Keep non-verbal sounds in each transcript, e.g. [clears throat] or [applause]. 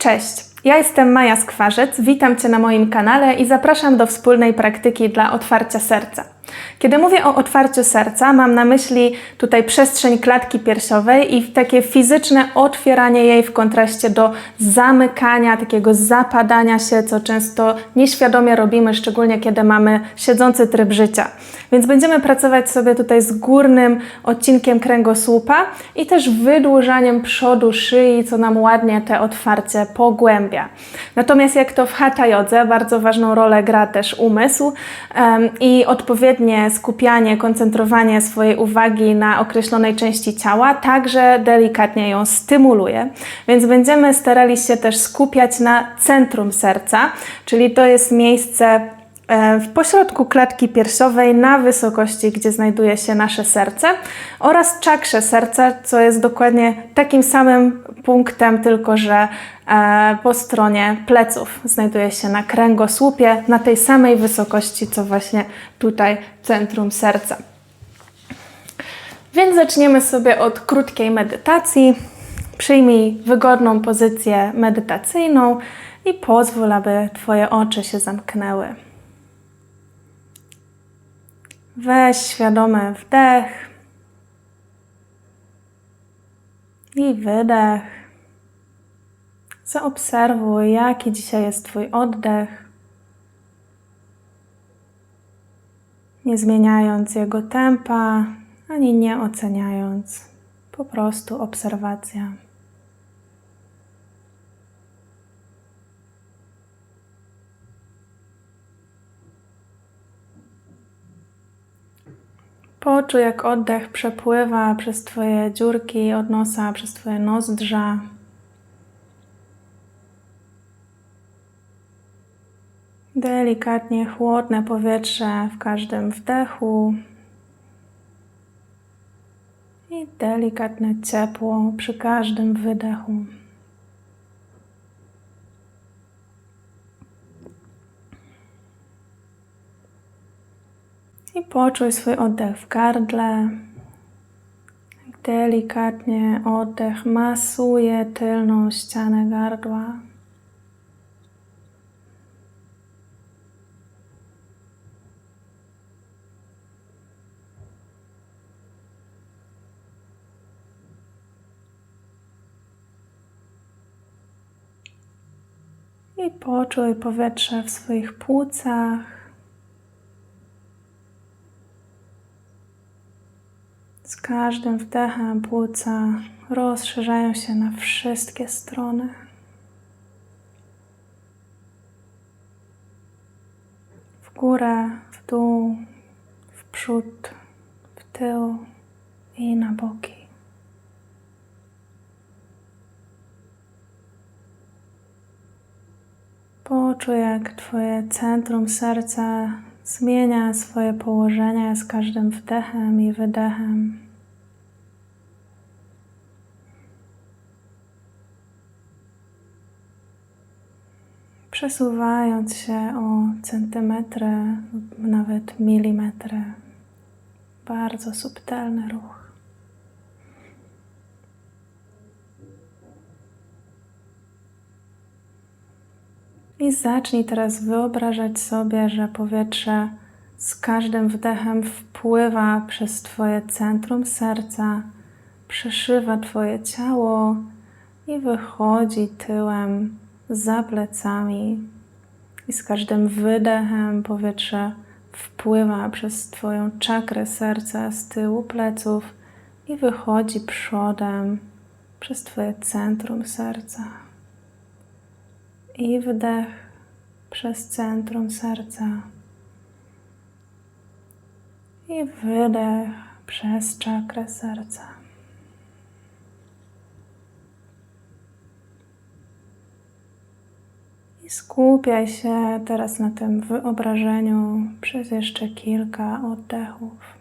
Cześć, ja jestem Maja Skwarzec, witam Cię na moim kanale i zapraszam do wspólnej praktyki dla otwarcia serca. Kiedy mówię o otwarciu serca, mam na myśli tutaj przestrzeń klatki piersiowej i takie fizyczne otwieranie jej w kontraście do zamykania, takiego zapadania się, co często nieświadomie robimy, szczególnie kiedy mamy siedzący tryb życia. Więc będziemy pracować sobie tutaj z górnym odcinkiem kręgosłupa i też wydłużaniem przodu szyi, co nam ładnie te otwarcie pogłębia. Natomiast jak to w hatha jodze, bardzo ważną rolę gra też umysł em, i odpowiednie skupianie, koncentrowanie swojej uwagi na określonej części ciała także delikatnie ją stymuluje. Więc będziemy starali się też skupiać na centrum serca, czyli to jest miejsce w pośrodku klatki piersiowej na wysokości, gdzie znajduje się nasze serce oraz czakrze serca, co jest dokładnie takim samym punktem, tylko że e, po stronie pleców znajduje się na kręgosłupie, na tej samej wysokości, co właśnie tutaj centrum serca. Więc zaczniemy sobie od krótkiej medytacji. Przyjmij wygodną pozycję medytacyjną i pozwól, aby Twoje oczy się zamknęły. Weź świadomy wdech i wydech. Zaobserwuj, jaki dzisiaj jest Twój oddech, nie zmieniając jego tempa, ani nie oceniając, po prostu obserwacja. Poczuj, jak oddech przepływa przez Twoje dziurki od nosa, przez Twoje nozdrza. Delikatnie chłodne powietrze w każdym wdechu i delikatne ciepło przy każdym wydechu. I poczuj swój oddech w gardle. Delikatnie oddech masuje tylną ścianę gardła. I poczuj powietrze w swoich płucach. Z każdym wdechem płuca rozszerzają się na wszystkie strony. W górę, w dół, w przód, w tył i na boki. Poczuj, jak Twoje centrum serca zmienia swoje położenie z każdym wdechem i wydechem. Przesuwając się o centymetry nawet milimetry. Bardzo subtelny ruch. I zacznij teraz wyobrażać sobie, że powietrze z każdym wdechem wpływa przez Twoje centrum serca, przeszywa Twoje ciało i wychodzi tyłem za plecami. I z każdym wydechem powietrze wpływa przez Twoją czakrę serca z tyłu pleców i wychodzi przodem przez Twoje centrum serca i wdech przez centrum serca. I wydech przez czakrę serca. I skupiaj się teraz na tym wyobrażeniu przez jeszcze kilka oddechów.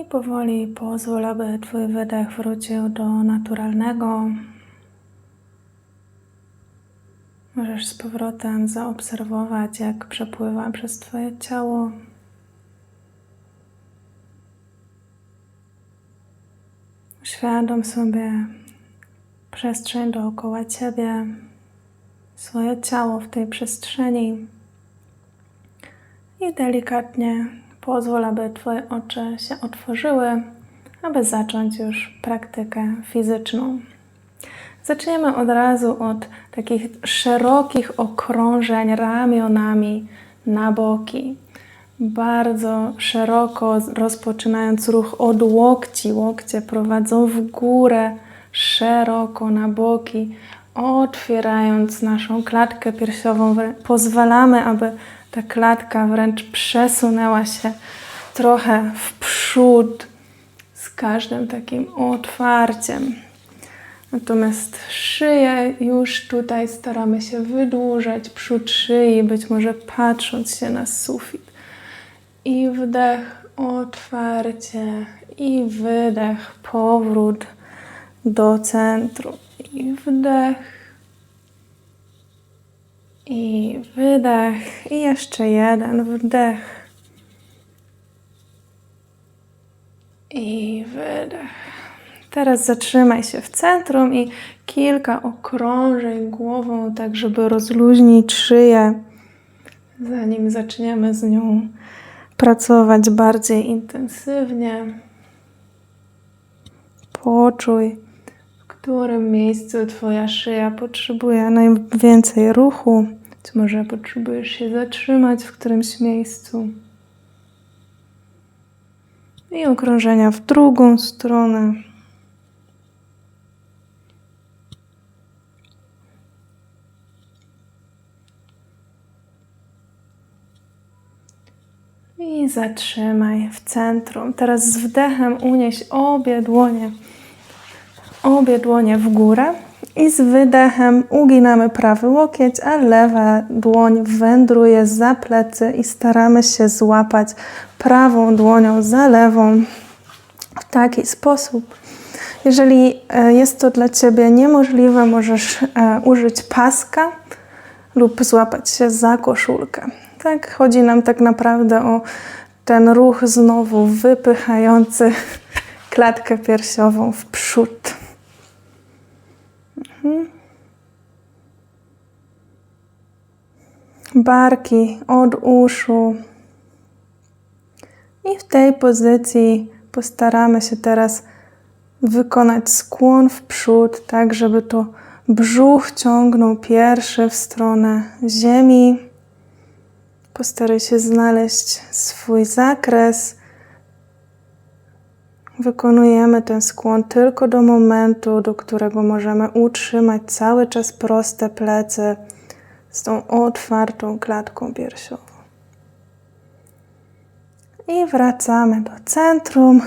I powoli pozwól, aby Twój wydech wrócił do naturalnego. Możesz z powrotem zaobserwować, jak przepływa przez Twoje ciało. Uświadom sobie przestrzeń dookoła Ciebie, swoje ciało w tej przestrzeni i delikatnie pozwól, aby Twoje oczy się otworzyły, aby zacząć już praktykę fizyczną. Zaczniemy od razu od takich szerokich okrążeń ramionami na boki. Bardzo szeroko, rozpoczynając ruch od łokci. Łokcie prowadzą w górę, szeroko na boki, otwierając naszą klatkę piersiową. Pozwalamy, aby ta klatka wręcz przesunęła się trochę w przód z każdym takim otwarciem. Natomiast szyję już tutaj staramy się wydłużać, przód szyi, być może patrząc się na sufit. I wdech, otwarcie, i wydech, powrót do centrum. I wdech, i wydech, i jeszcze jeden wdech. I wydech. Teraz zatrzymaj się w centrum i kilka okrążeń głową, tak żeby rozluźnić szyję, zanim zaczniemy z nią pracować bardziej intensywnie. Poczuj, w którym miejscu Twoja szyja potrzebuje najwięcej ruchu. Być może potrzebujesz się zatrzymać w którymś miejscu. I okrążenia w drugą stronę. I zatrzymaj w centrum. Teraz z wdechem unieś obie dłonie, obie dłonie w górę i z wydechem uginamy prawy łokieć, a lewa dłoń wędruje za plecy i staramy się złapać prawą dłonią za lewą w taki sposób. Jeżeli e, jest to dla Ciebie niemożliwe, możesz e, użyć paska lub złapać się za koszulkę. Tak, chodzi nam tak naprawdę o ten ruch znowu wypychający klatkę piersiową w przód. Mhm. Barki od uszu. I w tej pozycji postaramy się teraz wykonać skłon w przód, tak żeby to brzuch ciągnął pierwszy w stronę ziemi Postaraj się znaleźć swój zakres. Wykonujemy ten skłon tylko do momentu, do którego możemy utrzymać cały czas proste plecy z tą otwartą klatką piersiową. I wracamy do centrum.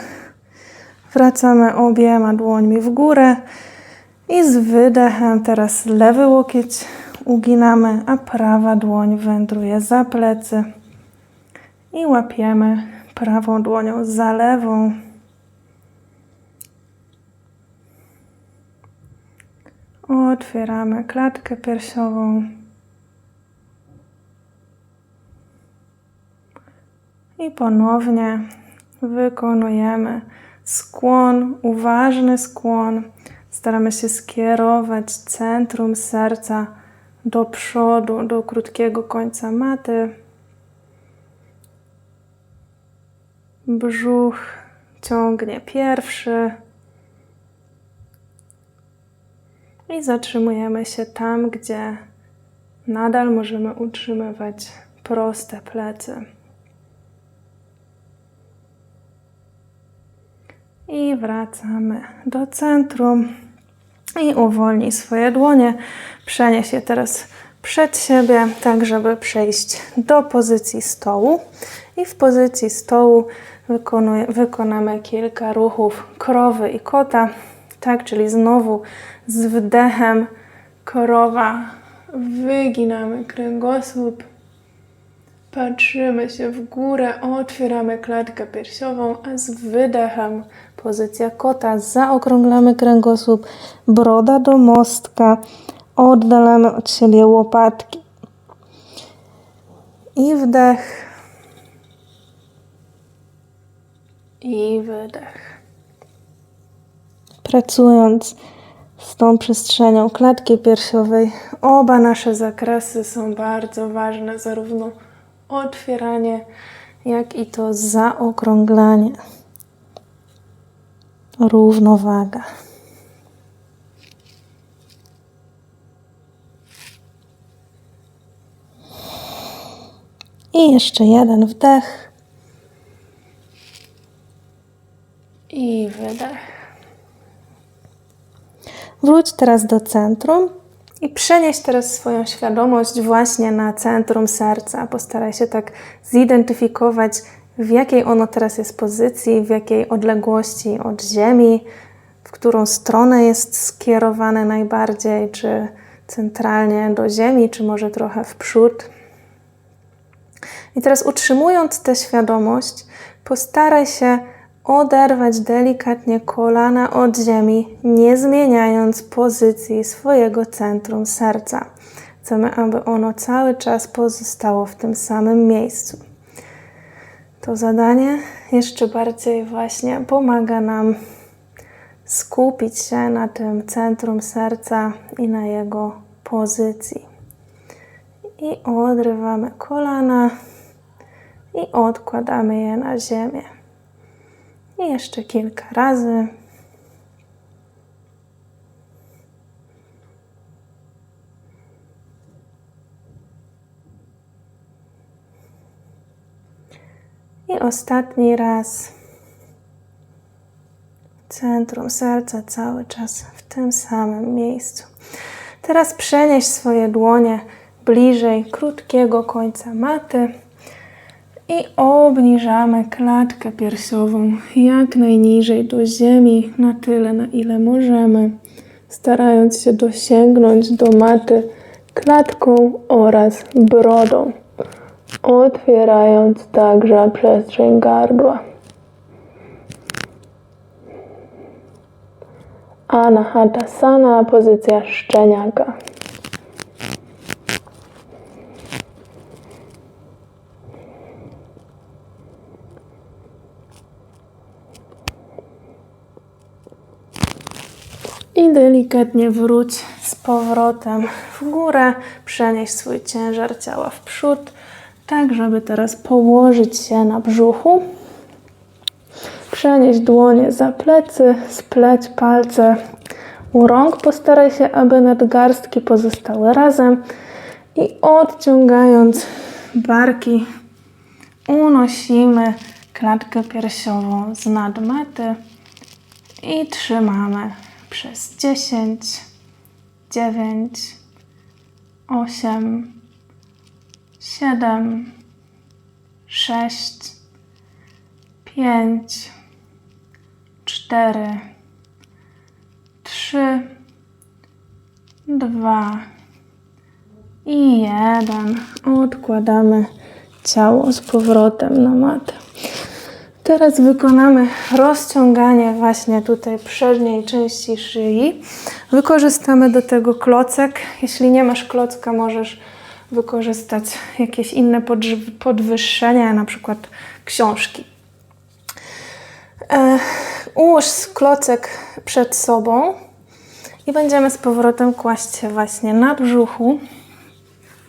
Wracamy obiema dłońmi w górę i z wydechem teraz lewy łokieć uginamy, a prawa dłoń wędruje za plecy i łapiemy prawą dłonią za lewą. Otwieramy klatkę piersiową. I ponownie wykonujemy skłon, uważny skłon. Staramy się skierować centrum serca do przodu, do krótkiego końca maty. Brzuch ciągnie pierwszy. I zatrzymujemy się tam, gdzie nadal możemy utrzymywać proste plecy. I wracamy do centrum i uwolnij swoje dłonie. Przenieś je teraz przed siebie, tak żeby przejść do pozycji stołu. I w pozycji stołu wykonamy kilka ruchów krowy i kota. Tak, czyli znowu z wdechem korowa wyginamy kręgosłup. Patrzymy się w górę, otwieramy klatkę piersiową, a z wydechem pozycja kota. Zaokrąglamy kręgosłup, broda do mostka, oddalamy od siebie łopatki. I wdech. I wydech. Pracując z tą przestrzenią klatki piersiowej, oba nasze zakresy są bardzo ważne, zarówno otwieranie, jak i to zaokrąglanie. Równowaga. I jeszcze jeden wdech. I wydech. Wróć teraz do centrum i przenieś teraz swoją świadomość właśnie na centrum serca. Postaraj się tak zidentyfikować, w jakiej ono teraz jest pozycji, w jakiej odległości od Ziemi, w którą stronę jest skierowane najbardziej, czy centralnie do Ziemi, czy może trochę w przód. I teraz utrzymując tę świadomość, postaraj się oderwać delikatnie kolana od ziemi, nie zmieniając pozycji swojego centrum serca. Chcemy, aby ono cały czas pozostało w tym samym miejscu. To zadanie jeszcze bardziej właśnie pomaga nam skupić się na tym centrum serca i na jego pozycji. I odrywamy kolana i odkładamy je na ziemię. I jeszcze kilka razy. I ostatni raz. Centrum serca cały czas w tym samym miejscu. Teraz przenieś swoje dłonie bliżej krótkiego końca maty i obniżamy klatkę piersiową jak najniżej do ziemi, na tyle, na ile możemy, starając się dosięgnąć do maty klatką oraz brodą, otwierając także przestrzeń gardła. Anahatasana, pozycja szczeniaka. I delikatnie wróć z powrotem w górę. Przenieś swój ciężar ciała w przód, tak żeby teraz położyć się na brzuchu. Przenieś dłonie za plecy, spleć palce u rąk. Postaraj się, aby nadgarstki pozostały razem. I odciągając barki, unosimy klatkę piersiową z nadmaty i trzymamy przez 10, 9, 8, 7, 6, 5, 4, 3, 2 i 1. Odkładamy ciało z powrotem na matę. Teraz wykonamy rozciąganie właśnie tutaj przedniej części szyi. Wykorzystamy do tego klocek. Jeśli nie masz klocka, możesz wykorzystać jakieś inne podwyższenia, na przykład książki. E, ułóż klocek przed sobą i będziemy z powrotem kłaść się właśnie na brzuchu.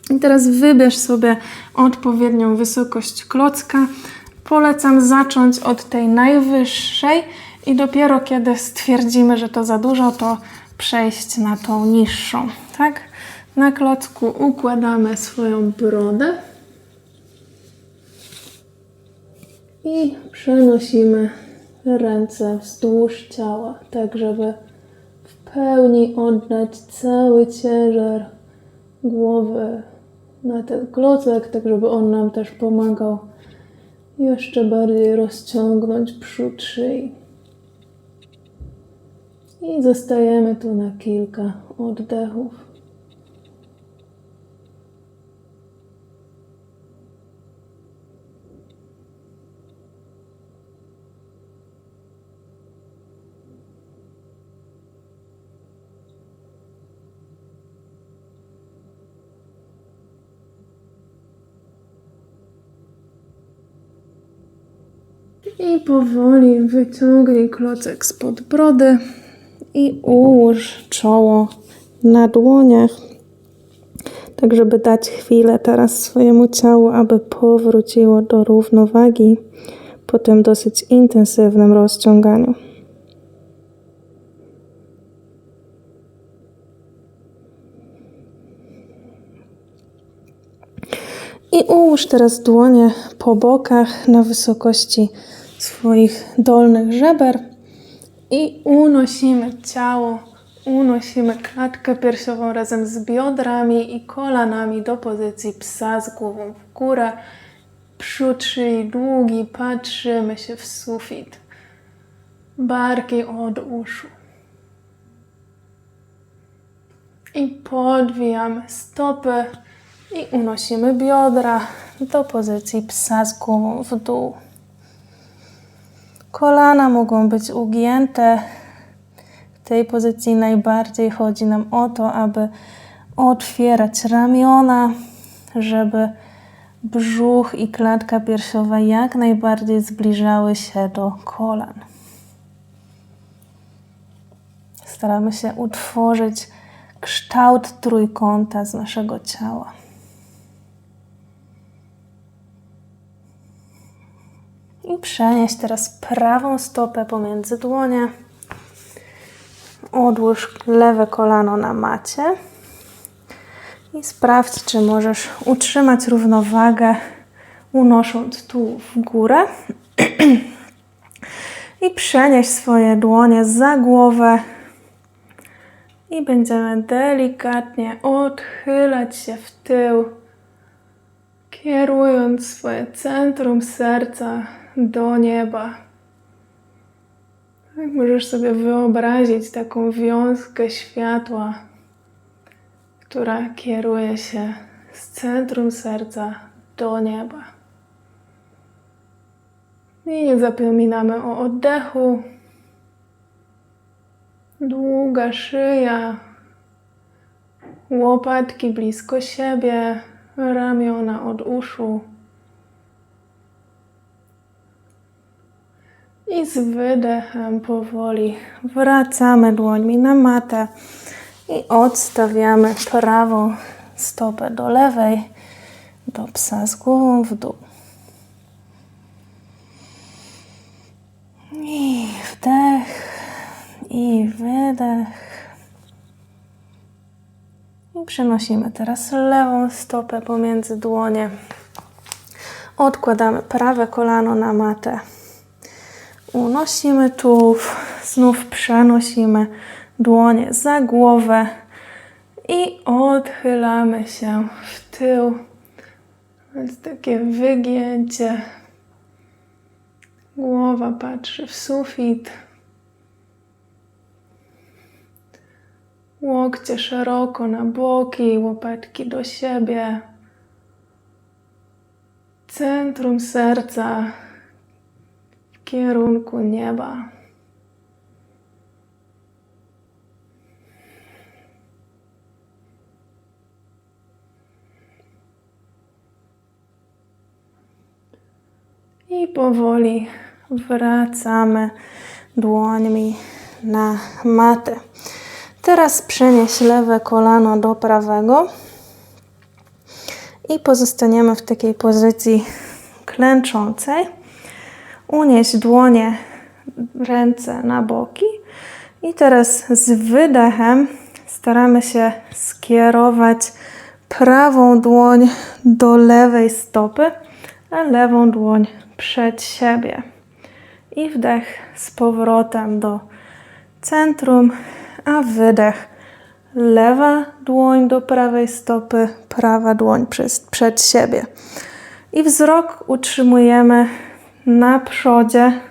I teraz wybierz sobie odpowiednią wysokość klocka. Polecam zacząć od tej najwyższej i dopiero kiedy stwierdzimy, że to za dużo, to przejść na tą niższą. Tak? Na klocku układamy swoją brodę i przenosimy ręce wzdłuż ciała, tak żeby w pełni oddać cały ciężar głowy na ten klocek, tak żeby on nam też pomagał jeszcze bardziej rozciągnąć przód szyi. I zostajemy tu na kilka oddechów. I powoli wyciągnij klocek spod brody i ułóż czoło na dłoniach, tak żeby dać chwilę teraz swojemu ciału, aby powróciło do równowagi po tym dosyć intensywnym rozciąganiu. I ułóż teraz dłonie po bokach na wysokości swoich dolnych żeber i unosimy ciało, unosimy klatkę piersiową razem z biodrami i kolanami do pozycji psa z głową w górę. Przód szyi długi, patrzymy się w sufit. Barki od uszu. I podwijamy stopy i unosimy biodra do pozycji psa z głową w dół. Kolana mogą być ugięte. W tej pozycji najbardziej chodzi nam o to, aby otwierać ramiona, żeby brzuch i klatka piersiowa jak najbardziej zbliżały się do kolan. Staramy się utworzyć kształt trójkąta z naszego ciała. I przenieś teraz prawą stopę pomiędzy dłonie. Odłóż lewe kolano na macie. I sprawdź, czy możesz utrzymać równowagę, unosząc tu w górę. [clears throat] I przenieś swoje dłonie za głowę. I będziemy delikatnie odchylać się w tył, kierując swoje centrum serca do nieba. Tak możesz sobie wyobrazić taką wiązkę światła, która kieruje się z centrum serca do nieba. I nie zapominamy o oddechu. Długa szyja, łopatki blisko siebie, ramiona od uszu. I z wydechem powoli wracamy dłońmi na matę i odstawiamy prawą stopę do lewej, do psa z głową w dół. I wdech, i wydech. I przenosimy teraz lewą stopę pomiędzy dłonie. Odkładamy prawe kolano na matę. Unosimy tułów, znów przenosimy dłonie za głowę i odchylamy się w tył. Więc takie wygięcie. Głowa patrzy w sufit. Łokcie szeroko na boki, łopatki do siebie. Centrum serca kierunku nieba. I powoli wracamy dłońmi na matę. Teraz przenieś lewe kolano do prawego i pozostaniemy w takiej pozycji klęczącej. Unieś dłonie, ręce na boki i teraz z wydechem staramy się skierować prawą dłoń do lewej stopy, a lewą dłoń przed siebie. I wdech z powrotem do centrum, a wydech. Lewa dłoń do prawej stopy, prawa dłoń przed, siebie. I wzrok utrzymujemy na przodzie.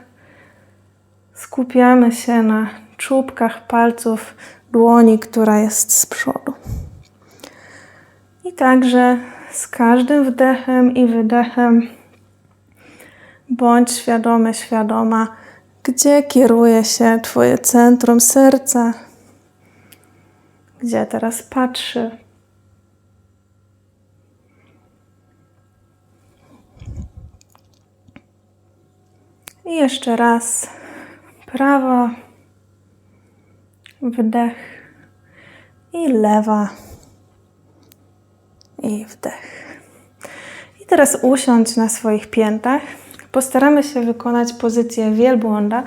Skupiamy się na czubkach palców dłoni, która jest z przodu. I także z każdym wdechem i wydechem bądź świadomy, świadoma, gdzie kieruje się Twoje centrum serca, gdzie teraz patrzy. I jeszcze raz. Prawa. Wdech. I lewa. I wdech. I teraz usiądź na swoich piętach. Postaramy się wykonać pozycję wielbłąda,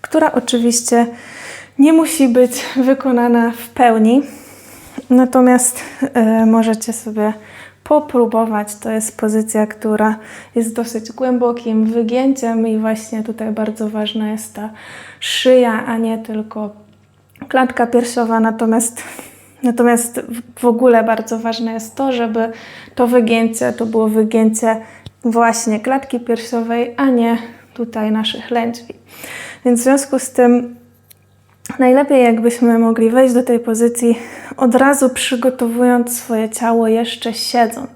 która oczywiście nie musi być wykonana w pełni. Natomiast e, możecie sobie popróbować. To jest pozycja, która jest dosyć głębokim wygięciem i właśnie tutaj bardzo ważna jest ta szyja, a nie tylko klatka piersiowa. Natomiast, natomiast w ogóle bardzo ważne jest to, żeby to wygięcie to było wygięcie właśnie klatki piersiowej, a nie tutaj naszych lędźwi. Więc w związku z tym Najlepiej, jakbyśmy mogli wejść do tej pozycji od razu przygotowując swoje ciało jeszcze siedząc.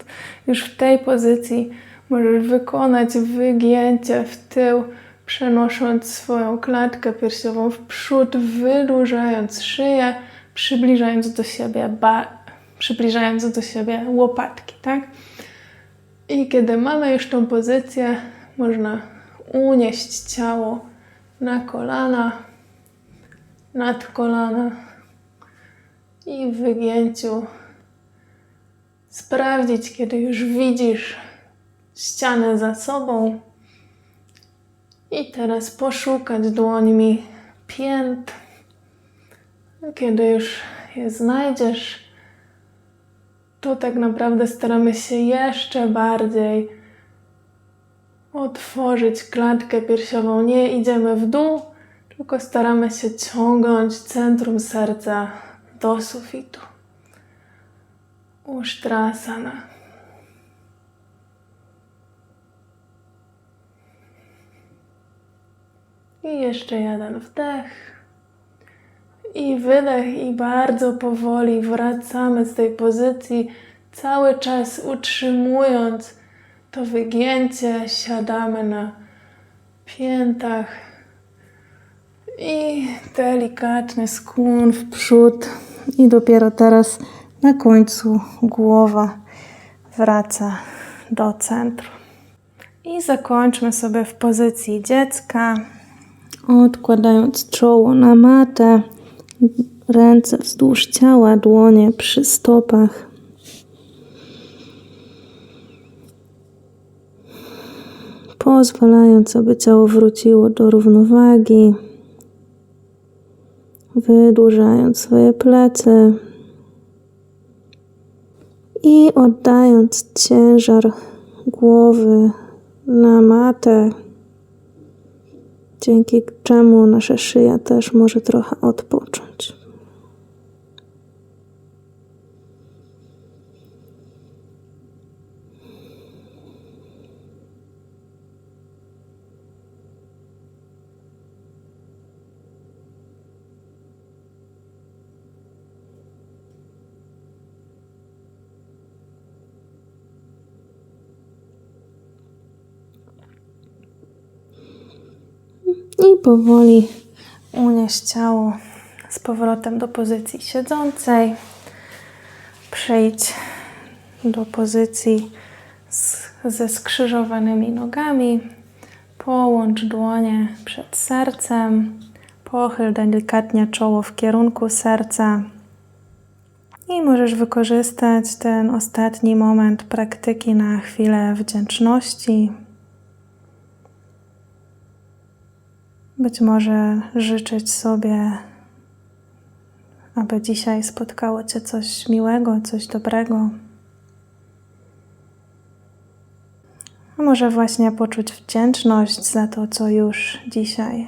Już w tej pozycji możesz wykonać wygięcie w tył, przenosząc swoją klatkę piersiową w przód, wydłużając szyję, przybliżając do siebie, ba- przybliżając do siebie łopatki, tak? I kiedy mamy już tą pozycję, można unieść ciało na kolana, nad kolana i w wygięciu sprawdzić, kiedy już widzisz ścianę za sobą. I teraz poszukać dłońmi pięt. Kiedy już je znajdziesz, to tak naprawdę staramy się jeszcze bardziej otworzyć klatkę piersiową. Nie idziemy w dół, tylko staramy się ciągnąć centrum serca do sufitu. Usztrasana. I jeszcze jeden wdech. I wydech, i bardzo powoli wracamy z tej pozycji, cały czas utrzymując to wygięcie, siadamy na piętach i delikatny skłon w przód. I dopiero teraz na końcu głowa wraca do centrum. I zakończmy sobie w pozycji dziecka, odkładając czoło na matę, ręce wzdłuż ciała, dłonie przy stopach. Pozwalając, aby ciało wróciło do równowagi wydłużając swoje plecy i oddając ciężar głowy na matę, dzięki czemu nasza szyja też może trochę odpocząć. I powoli unieść ciało z powrotem do pozycji siedzącej. Przejdź do pozycji z, ze skrzyżowanymi nogami. Połącz dłonie przed sercem. Pochyl delikatnie czoło w kierunku serca. I możesz wykorzystać ten ostatni moment praktyki na chwilę wdzięczności. Być może życzyć sobie, aby dzisiaj spotkało Cię coś miłego, coś dobrego. A może właśnie poczuć wdzięczność za to, co już dzisiaj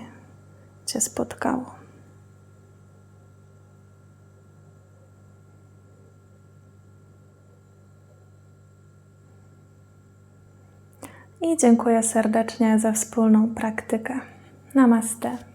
Cię spotkało. I dziękuję serdecznie za wspólną praktykę. Namaste.